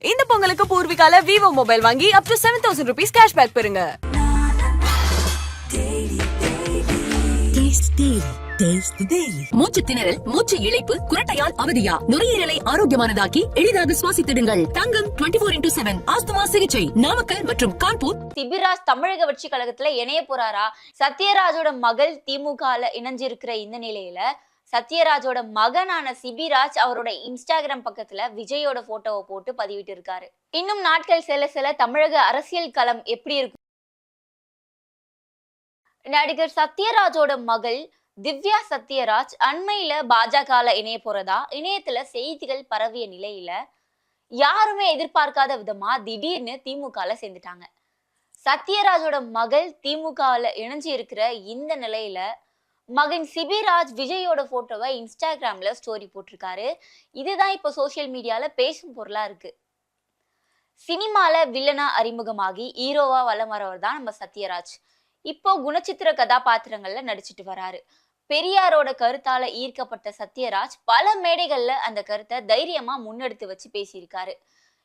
இந்த பொங்கலுக்கு பூர்விகால Vivo mobile வாங்கி up to seven thousand rupees cashback பெறுங்க. Taste the Daily. மூச்சு திணறல் மூச்சு இழைப்பு குரட்டையால் அவதியா? நுரையீரலை ஆரோக்கியமானதாக்கி எளிதாக சுவாசித்திடுங்கள். Thangam twenty four into seven asthma சிகிச்சை நாமக்கல் மற்றும் கான்பூர். சிபிராஜ் தமிழக வெற்றி கழகத்துல இணைய போறாரா? சத்யராஜோட மகள் திமுகல இணைஞ்சிருக்கிற இந்த நிலையில சத்யராஜோட மகனான சிபிராஜ் அவரோட இன்ஸ்டாகிராம் பக்கத்துல விஜயோட போட்டோவை போட்டு பதிவிட்டு இருக்காரு இன்னும் நாட்கள் செல்ல செல்ல தமிழக அரசியல் களம் எப்படி இருக்கும்? நடிகர் சத்யராஜோட மகள் திவ்யா சத்யராஜ் அண்மையில பாஜகல இணைய போறதா? இணையத்துல செய்திகள் பரவிய நிலையில யாருமே எதிர்பார்க்காத விதமா திடீர்னு திமுகல சேர்ந்துட்டாங்க. சத்யராஜோட மகள் திமுகவில் இணைஞ்சு இருக்கிற இந்த நிலையில மகன் சிபிராஜ் விஜயோட போட்டோவை இன்ஸ்டாகிராமில் ஸ்டோரி போட்டிருக்காரு. இதுதான் இப்போ சோஷியல் மீடியாவில் பேசும் பொருளாக இருக்குது சினிமாவில் வில்லனாக அறிமுகமாகி ஹீரோவாக வலம் வரவர் தான் நம்ம சத்யராஜ். இப்போ குணச்சித்திர கதாபாத்திரங்களில் நடிச்சிட்டு வராரு. பெரியாரோட கருத்தால ஈர்க்கப்பட்ட சத்யராஜ் பல மேடைகள்ல அந்த கருத்தை தைரியமா முன்னெடுத்து வச்சு பேசியிருக்காரு.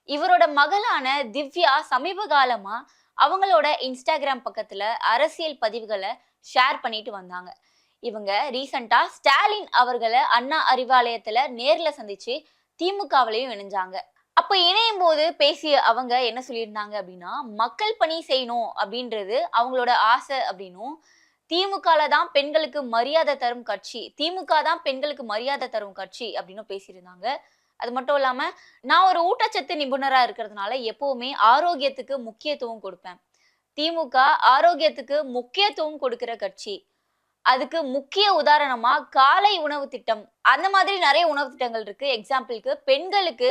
இவரோட மகளான திவ்யா சமீப காலமா அவங்களோட இன்ஸ்டாகிராம் பக்கத்துல அரசியல் பதிவுகளை ஷேர் பண்ணிட்டு வந்தாங்க. இவங்க ரீசண்டா ஸ்டாலின் அவர்களை அண்ணா அறிவாலயத்துல நேர்ல சந்திச்சு திமுகவிலையும் இணைஞ்சாங்க. அப்ப இணையும் போது பேசிய அவங்க என்ன சொல்லியிருந்தாங்க அப்படின்னா மக்கள் பணி செய்யணும் அப்படின்றது அவங்களோட ஆசை அப்படின்னும் திமுகல தான் பெண்களுக்கு மரியாதை தரும் கட்சி திமுக தான் பெண்களுக்கு மரியாதை தரும் கட்சி அப்படின்னு பேசியிருந்தாங்க. அது மட்டும் இல்லாம நான் ஒரு ஊட்டச்சத்து நிபுணரா இருக்கிறதுனால எப்பவுமே ஆரோக்கியத்துக்கு முக்கியத்துவம் கொடுப்பேன். திமுக ஆரோக்கியத்துக்கு முக்கியத்துவம் கொடுக்கிற கட்சி. அதுக்கு முக்கிய உதாரணமா காலை உணவு திட்டம். அந்த மாதிரி நிறைய உணவு திட்டங்கள் இருக்கு. எக்ஸாம்பிளுக்கு பெண்களுக்கு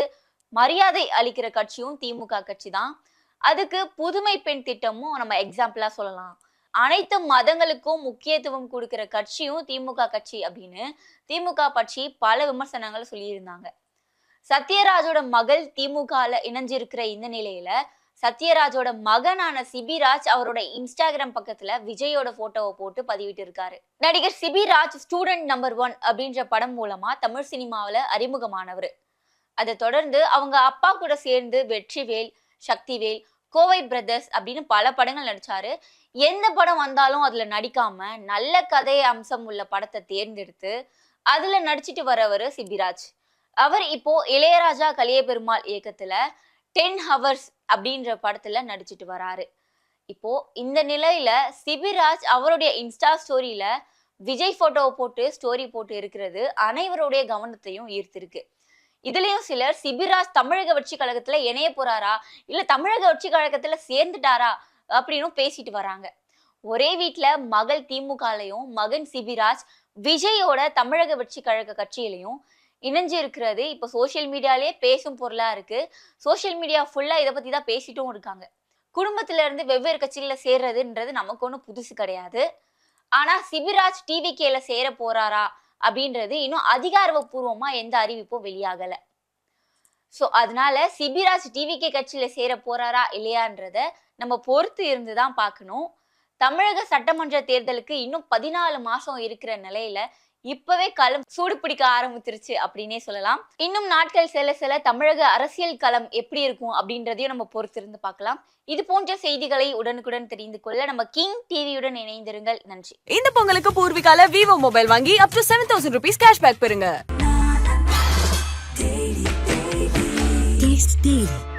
மரியாதை அளிக்கிற கட்சியும் திமுக கட்சி தான். அதுக்கு புதுமை பெண் திட்டமும் நம்ம எக்ஸாம்பிளா சொல்லலாம். அனைத்து மதங்களுக்கும் முக்கியத்துவம் கொடுக்கிற கட்சியும் திமுக கட்சி அப்படின்னு திமுக பற்றி பல விமர்சனங்கள் சொல்லியிருந்தாங்க. சத்யராஜோட மகள் திமுகல இணைஞ்சிருக்கிற இந்த நிலையில சத்யராஜோட மகனான சிபிராஜ் அவரோட இன்ஸ்டாகிராம் பக்கத்துல விஜயோட போட்டோவை போட்டு பதிவிட்டு இருக்காரு நடிகர் சிபிராஜ் ஸ்டூடெண்ட் நம்பர் ஒன் அப்படின்ற படம் மூலமா தமிழ் சினிமாவில் அறிமுகமானவர். அதை தொடர்ந்து அவங்க அப்பா கூட சேர்ந்து வெற்றிவேல் சக்திவேல் கோவை பிரதர்ஸ் அப்படின்னு பல படங்கள் நடிச்சாரு. எந்த படம் வந்தாலும் அதுல நடிக்காம நல்ல கதை அம்சம் உள்ள படத்தை தேர்ந்தெடுத்து அதுல நடிச்சிட்டு வரவர் சிபிராஜ். அவர் இப்போ இளையராஜா கலியபெருமாள் இயக்கத்துல டென் ஹவர்ஸ் அப்படின்ற படத்துல நடிச்சிட்டு வராரு. இப்போ இந்த நிலையில சிபிராஜ் அவருடைய இன்ஸ்டா ஸ்டோரியில விஜய் போட்டோவை போட்டு ஸ்டோரி போட்டு இருக்கிறது அனைவருடைய கவனத்தையும் ஈர்த்திருக்கு. இதுலயும் சிலர் சிபிராஜ் தமிழக வெற்றி கழகத்துல இணைய போறாரா? இல்ல தமிழக வெற்றி கழகத்துல சேர்ந்துட்டாரா? அப்படின்னு பேசிட்டு வராங்க. ஒரே வீட்ல மகள் திமுகலையும் மகன் சிபிராஜ் விஜயோட தமிழக வெற்றி கழக கட்சியிலையும் இணைஞ்சு இருக்கிறது இப்போ சோஷியல் மீடியாலே பேசும் பொருளாக இருக்குது சோஷியல் மீடியா ஃபுல்லாக இதை பற்றி தான் பேசிட்டும் இருக்காங்க. குடும்பத்துல இருந்து வெவ்வேறு கட்சிகளில் சேர்றதுன்றது நமக்கு ஒன்றும் புதுசு கிடையாது. ஆனால் சிபிராஜ் டிவிகேல சேர போறாரா அப்படின்றது இன்னும் அதிகாரப்பூர்வமாக எந்த அறிவிப்பும் வெளியாகலை. ஸோ அதனால சிபிராஜ் டிவிகே கட்சியில் சேர போறாரா இல்லையான்றத நம்ம பொறுத்து இருந்து தான் பார்க்கணும். தமிழக சட்டமன்ற தேர்தலுக்கு இன்னும் பதினாலு மாசம் இருக்கிற நிலையில இப்பவே களம் சூடு பிடிக்க ஆரம்பிச்சிருச்சு அப்படின்னே சொல்லலாம். இன்னும் நாட்கள் செல்ல செல்ல தமிழக அரசியல் களம் எப்படி இருக்கும் அப்படின்றதையும் நம்ம பொறுத்திருந்து பார்க்கலாம். இது போன்ற செய்திகளை உடனுக்குடன் தெரிந்து கொள்ள நம்ம கிங் டிவியுடன் இணைந்திருங்கள். நன்றி. இந்த பொங்கலுக்கு பூர்விகால விவோ மொபைல் வாங்கி up to seven thousand rupees cashback பெறுங்க.